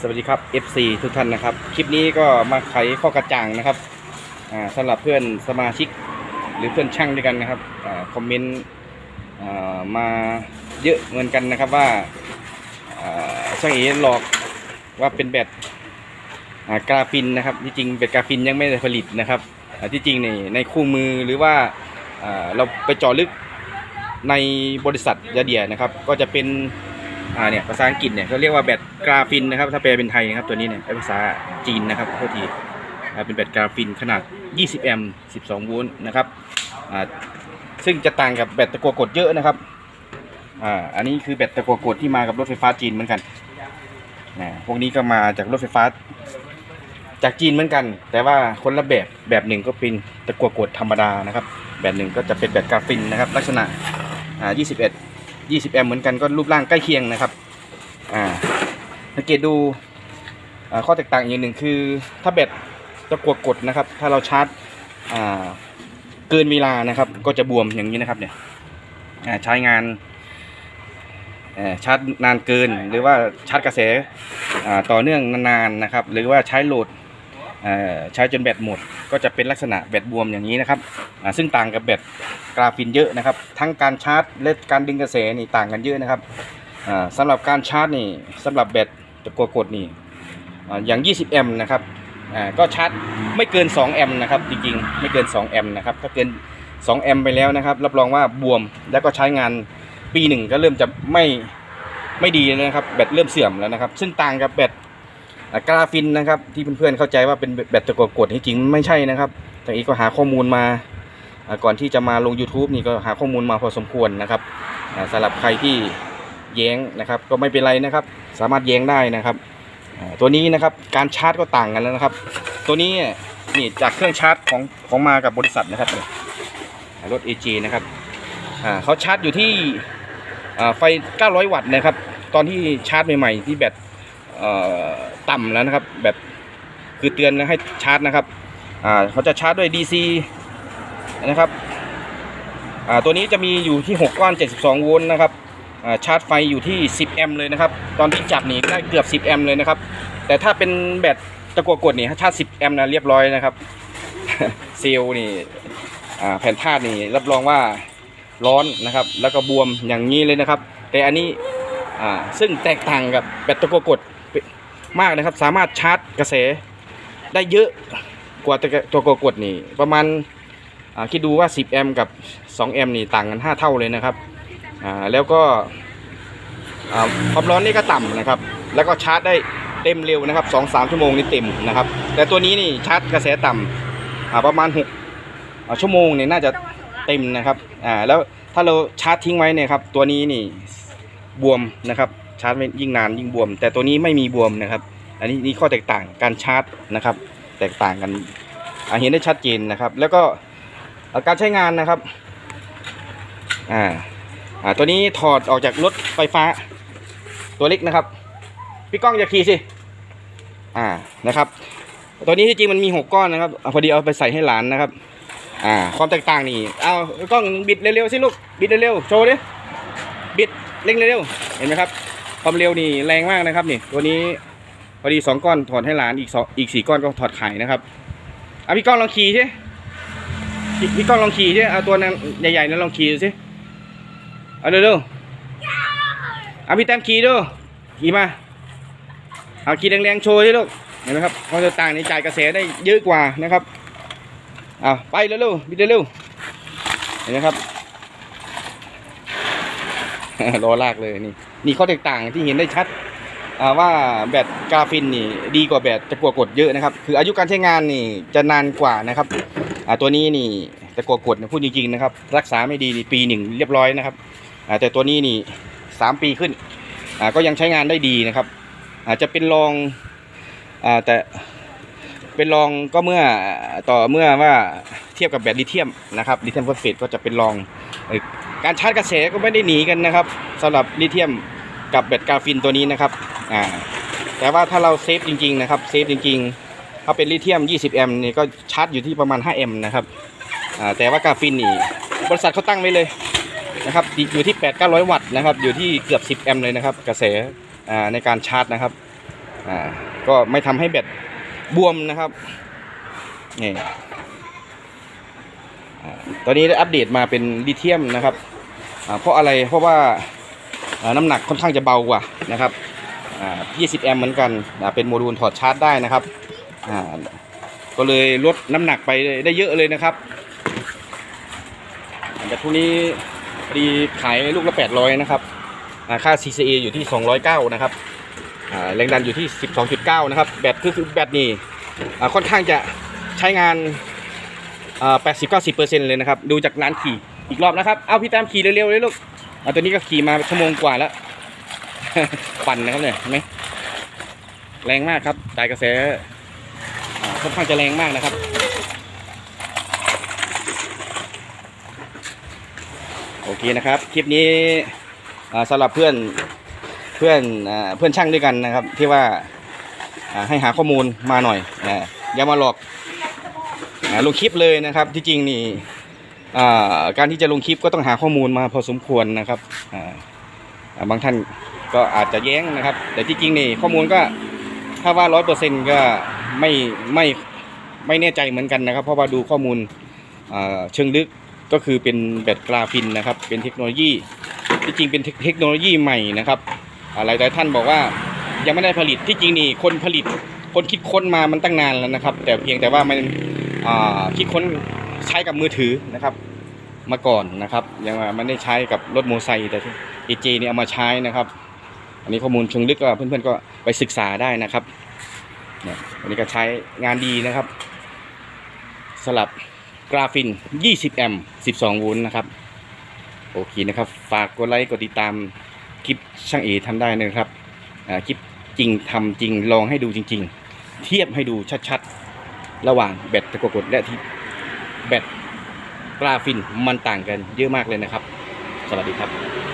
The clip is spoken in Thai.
สวัสดีครับ FC ทุกท่านนะครับ คลิปนี้ก็มาไขข้อกระจ่างนะครับสำหรับเพื่อนสมาชิกหรือเพื่อนช่างด้วยกันนะครับอคอมเมนต์มาเยอะเหมือนกันนะครับว่าช่างเอหลอกว่าเป็นแบตกราฟินนะครับที่จริงแบตกราฟินยังไม่ได้ผลิตนะครับที่จริงในในคู่มือหรือว่าอ่าเราไปเจาะลึกในบริษัทยาเดียนะครับ ก็จะเป็น อ่าเนี่ยภาษาอังกฤษเนี่ยเขาเรียกว่าแบตกราฟินนะครับ ถ้าแปลเป็นไทยนะครับตัวนี้เนี่ยเป็นภาษาจีนนะครับโทษทีเป็นแบตกราฟินขนาด 20 แอมป์ 12 โวลต์นะครับอ่าซึ่งจะต่างกับแบตตะกัวกดเยอะนะครับอ่าอันนี้คือแบตตะกัวกดที่มากับรถไฟฟ้าจีนเหมือนกันนะพวกนี้ก็มาจากรถไฟฟ้าจากจีนเหมือนกัน แต่ว่าคนละแบบแบบหนึ่งก็เป็นตะกัวกดธรรมดานะครับ แบบหนึ่งก็จะเป็นแบตกราฟินนะครับ ลักษณะอ่า21 20 แอมป์เหมือนกันก็รูปร่างใกล้เคียงนะครับอ่าสังเกตดูข้อแตกต่างอย่างหนึ่งคือ ถ้าแบตตะกัวกดนะครับ ถ้าเราชาร์จอ่าเกินเวลานะครับ ก็จะบวมอย่างนี้นะครับเนี่ยอ่าใช้งานอ่อชาร์จนานเกินหรือว่าชาร์จกระแสอ่าต่อเนื่องนานๆนะครับ หรือว่าใช้โหลด ใช้จนแบตหมด ก็จะเป็นลักษณะแบตบวมอย่างนี้นะครับซึ่งต่างกับแบตกราฟินเยอะนะครับ ทั้งการชาร์จและการดึงกระแสนี่ต่างกันเยอะนะครับอ่าสำหรับการชาร์จนี่สำหรับแบตตะกัวกดนี่อย่าง 20 แอมป์นะครับก็ชาร์จไม่เกิน 2 แอมป์นะครับจริงๆ ไม่เกิน 2 แอมป์นะครับถ้าเกิน 2 แอมป์ไปแล้วนะครับ รับรองว่าบวมแล้วก็ใช้งานปีหนึ่งก็เริ่มจะไม่ไม่ดีแล้วนะครับแบตเริ่มเสื่อมแล้วนะครับ ซึ่งต่างกับแบต กราฟินนะครับที่เพื่อนๆเข้าใจว่าเป็นแบตตะกกดที่จริงไม่ใช่นะครับทางอีกก็หาข้อมูลมาก่อนที่จะมาลง YouTube นี่ก็หาข้อมูลมาพอสมควรนะครับอ่าสำหรับใครที่แย้งนะครับก็ไม่เป็นไรนะครับ สามารถแย้งได้นะครับอ่าตัวนี้นะครับการชาร์จก็ต่างกันแล้วนะครับ ตัวนี้นี่จากเครื่องชาร์จของของมากับบริษัทนะครับเนี่ยอ่ารถ AG นะครับอ่าเขาชาร์จอยู่ที่อ่าไฟ 900 วัตต์นะครับ ตอนที่ชาร์จใหม่ๆที่แบต ต่ำแล้วนะครับ แบบคือเตือนให้ชาร์จนะครับเขาจะชาร์จด้วย DC นะครับตัวนี้จะมีอยู่ที่6ก้อน 72 โวลต์นะครับชาร์จไฟอยู่ที่ 10 แอมป์เลยนะครับ ตอนที่จับนี่ได้เกือบ 10 แอมป์เลยนะครับ แต่ถ้าเป็นแบตตะกัวกดนี่ถ้าชาร์จ 10 แอมป์นะเรียบร้อยนะครับ เซลล์นี่แผ่นธาตุนี่รับรองว่าร้อนนะครับ แล้วก็บวมอย่างนี้เลยนะครับ แต่อันนี้ซึ่งแตกต่างกับแบตตะกัวกด มากนะครับ สามารถชาร์จกระแสได้เยอะกว่าตัวกัวกดนี่ประมาณคิดดูว่า 10 แอมป์กับ 2 แอมป์นี่ต่างกัน 5 เท่าเลยนะครับแล้วก็ความร้อนนี่ก็ต่ำนะครับ แล้วก็ชาร์จได้เต็มเร็วนะครับ2-3ชั่วโมงนี่เต็มนะครับ แต่ตัวนี้นี่ชาร์จกระแสต่ำประมาณ6อ่าชั่วโมงเนี่ยน่าจะเต็มนะครับอ่าแล้วถ้าเราชาร์จทิ้งไว้เนี่ยครับตัวนี้นี่บวมนะครับ ชาร์จไม่ยิ่งนานยิ่งบวม แต่ตัวนี้ไม่มีบวมนะครับ อันนี้นี่ข้อแตกต่างการชาร์จนะครับ แตกต่างกันอ่าเห็นได้ชัดเจนนะครับ แล้วก็การใช้งานนะครับอ่าอ่าตัวนี้ถอดออกจากรถไฟฟ้า ตัวเล็กนะครับ พี่ก้องอย่าขี่สิอ่านะครับ ตัวนี้ที่จริงมันมีหกก้อนนะครับอพอดีเอาไปใส่ให้หลานนะครับ อ่า ความแตกต่างนี่เอากล้องบิดเร็วๆสิลูกบิดเร็วๆโชว์ดิบิดเร่งเร็วๆเห็นไหมครับ ความเร็วนี่แรงมากนะครับนี่ตัวนี้พอดีสองก้อนถอดให้หลานอีกสองอีกสี่ก้อนก็ถอดขายนะครับอะพี่ก้องลองขี่สิพี่พี่ก้องลองขี่สิเอาตัวนั้นใหญ่ๆนั้นลองขี่ดูสิเอาเร็วๆเอาพี่แต้มขี่ดูขี่มาเอาขี่แรงๆโชว์สิลูกเห็นไหมครับความแตกต่างในจ่ายกระแสได้เยอะกว่านะครับเอาไปเร็วๆบิดเร็วๆเห็นไหมครับรอลากเลยนี่ นี่ข้อแตกต่างที่เห็นได้ชัดว่าแบตกาฟินนี่ดีกว่าแบตตะกั่วกดเยอะนะครับ คืออายุการใช้งานนี่จะนานกว่านะครับตัวนี้นี่ตะกัวกดนะพูดจริงๆนะครับ รักษาไม่ดีนี่ปีหนึ่งเรียบร้อยนะครับแต่ตัวนี้นี่สามปีขึ้นก็ยังใช้งานได้ดีนะครับ อาจจะเป็นรองอแต่เป็นรองก็เมื่อต่อเมื่อว่าเทียบกับแบตลิเธียมนะครับลิเธียมฟอสเฟตก็จะเป็นรอง การชาร์จกระแสก็ไม่ได้หนีกันนะครับสำหรับลิเธียม กับแบตกราฟินตัวนี้นะครับอ่าแต่ว่าถ้าเราเซฟจริงๆนะครับเซฟจริงๆถ้าเป็นลิเธียม 20 แอมป์นี่ก็ชาร์จอยู่ที่ประมาณ 5 แอมป์นะครับอ่าแต่ว่ากราฟินนี่บริษัทเขาตั้งไว้เลยนะครับอยู่ที่ 8 900 วัตต์นะครับอยู่ที่เกือบ 10 แอมป์เลยนะครับกระแสอ่าในการชาร์จนะครับอ่าก็ไม่ทำให้แบตบวมนะครับนี่อ่าตอนนี้ได้อัปเดตมาเป็นลิเธียมนะครับอ่าเพราะอะไรเพราะว่าอ่า น้ำหนักค่อนข้างจะเบากว่านะครับ20 แอมป์เหมือนกันเป็นโมดูลถอดชาร์จได้นะครับก็เลยลดน้ำหนักไปได้เยอะเลยนะครับแต่ทุกนี้พอดีขายลูกละ 800 นะครับอ่าค่า CCA อยู่ที่ 209 นะครับแรงดันอยู่ที่ 12.9 นะครับ แบตก็คือแบตนี่ค่อนข้างจะใช้งาน 80-90%เลยนะครับ ดูจากร้านขี่อีกรอบนะครับ เอาพี่ตามขี่เร็วๆเลยลูก อาตัวนี้ก็ขี่มาชั่วโมงกว่าแล้ว ปั่นนะครับเนี่ยเห็นไหมแรงมากครับจ่ายกระแสค่อนข้างจะแรงมากนะครับ โอเคนะครับ คลิปนี้อ่าสำหรับเพื่อนเพื่อนอเพื่อนช่างด้วยกันนะครับ ที่ว่าให้หาข้อมูลมาหน่อยอย่ามาหลอกลงคลิปเลยนะครับที่จริงนี่ การที่จะลงคลิปก็ต้องหาข้อมูลมาพอสมควรนะครับาบางท่านก็อาจจะแย้งนะครับ แต่ที่จริงนี่ข้อมูลก็ถ้าว่าร้อยเปอร์เซ็นต์ก็ไม่ไม่ไม่แน่ใจเหมือนกันนะครับ เพราะว่าดูข้อมูลเชิงลึกก็คือเป็นแบตกราฟินนะครับ เป็นเทคโนโลยี ที่จริงเป็นเทคโนโลยีใหม่นะครับหลายหลายท่านบอกว่ายังไม่ได้ผลิตที่จริงนี่คนผลิตคนคิดค้นมามันตั้งนานแล้วนะครับ แต่เพียงแต่ว่ามันคิดค้น ใช้กับมือถือนะครับ มาก่อนนะครับ ยังไม่ได้ใช้กับรถโมไซค์แต่เอเจนี่เอามาใช้นะครับ อันนี้ข้อมูลเชิงลึกก็เพื่อนๆก็ไปศึกษาได้นะครับเนี่ยอันนี้ก็ใช้งานดีนะครับ สลับกราฟิน 20 แอมป์ 12 โวลต์นะครับ โอเคนะครับ ฝากกดไลค์กดติดตามคลิปช่างเอทำได้นะครับคลิปจริงทำจริงลองให้ดูจริง ๆ เทียบให้ดูชัดๆ ระหว่างแบตตะกกดและที่ แบตกราฟินมันต่างกันเยอะมากเลยนะครับ สวัสดีครับ